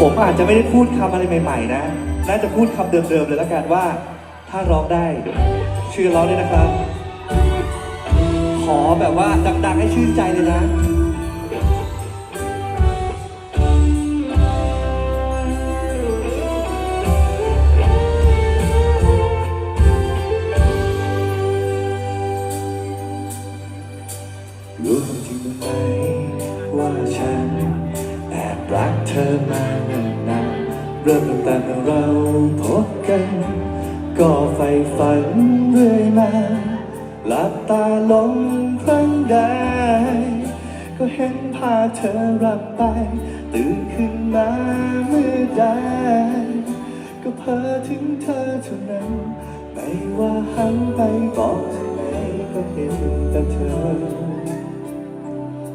ผมอาจจะไม่ได้พูดคำอะไรใหม่ๆ นะ น่าจะพูดคำเดิมๆ เลยล้วกันว่า ถ้าร้องได้ ชื่อร้องเลยนะครับ ขอแบบว่าดังๆ ให้ชื่นใจเลยนะรู้ความจริงไหมว่าฉัน รักเธอมาเนิ่นนานเริ่มตั้งแต่เราพบกัน ก็ใฝ่ฝันเรื่อยมาหลับตาลงครั้งใด ก็เห็นภาเธอรับไป ตื่นขึ้นมาเมื่อใด ก็เพ้อถึงเธอเท่านั้น ไม่ว่าหันไปบอกทางไหนก็เห็นแต่เธอ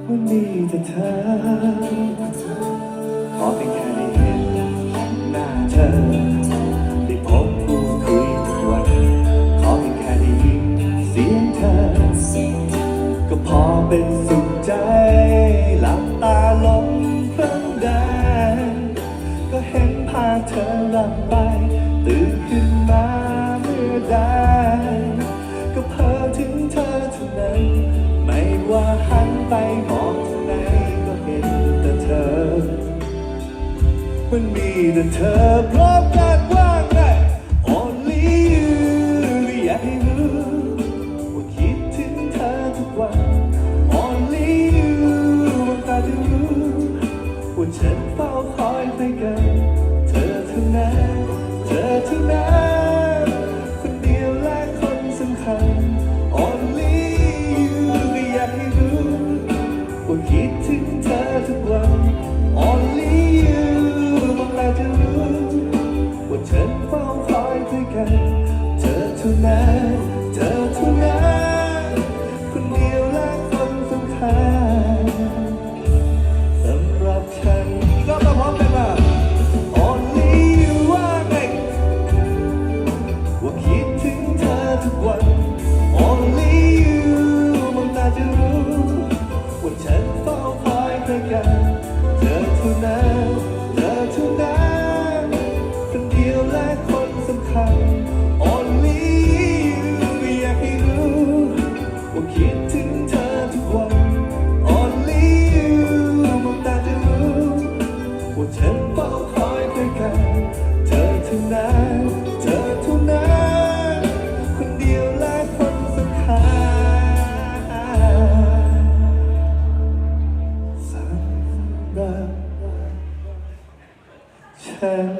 วันนี้แต่เธอ ขอเพียงแค่ได้เห็นหน้าเธอ ได้พบพูดคุยทุกวัน ขอเพียงแค่ได้ยินเสียงเธอ ก็พอเป็นสุขใจ หลับตาลงครั้งใดก็เห็นภาพเธอหลับไป แต่เธอพร้อมกันว่างได้ Only you อยากให้รู้ว่าคิดถึงเธอทุกวัน Only you ว่าตาจะรู้ว่าฉันเฝ้าคอยไปกัน เธอเท่านั้น เธอเท่านั้นคนเดียวและคนสำคัญ Only you ก็อยากให้รู้ว่าคิดถึงเธอทุกวัน Only ทุกวัน Only you มองตาจะรู้ว่าฉันเฝ้าคอยใครกันเธอเท่านั้นเธอเท่านั้นคนเดียวและคนสำคัญ Only you อยากให้รู้ว่าคิดถึงเธอทุกวัน Only you มองตาจะรู้ว่าฉัน uh,